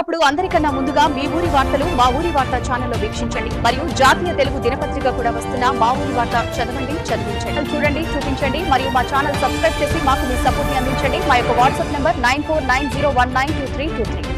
ఇప్పుడు అందరికన్నా ముందుగా మీ ఊరి వార్తలు మా ఊరి వార్త ఛానల్లో వీక్షించండి. మరియు జాతీయ తెలుగు దినపత్రిక కూడా వస్తున్న మా ఊరి వార్త చదవండి చదివించండి. చూడండి చూపించండి మరియు మా ఛానల్ సబ్స్క్రైబ్ చేసి మాకు మీ సపోర్ట్ని అందించండి. మా యొక్క WhatsApp number nine four nine zero one nine two three two three.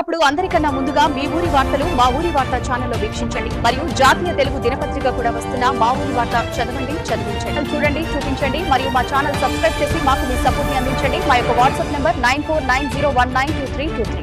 అప్పుడు అందరికన్నా ముందుగా మీ ఊరి వార్తలు మా ఊరి వార్త ఛానల్లో వీక్షించండి. మరియు జాతీయ తెలుగు దినపత్రిక కూడా వస్తున్న మా ఊరి వార్త చదవండి చదివించండి. చూడండి చూపించండి మరియు మా ఛానల్ సబ్స్క్రైబ్ చేసి మాకు మీ సపోర్ట్ని అందించండి. మా యొక్క WhatsApp number nine four nine zero one nine two three two three.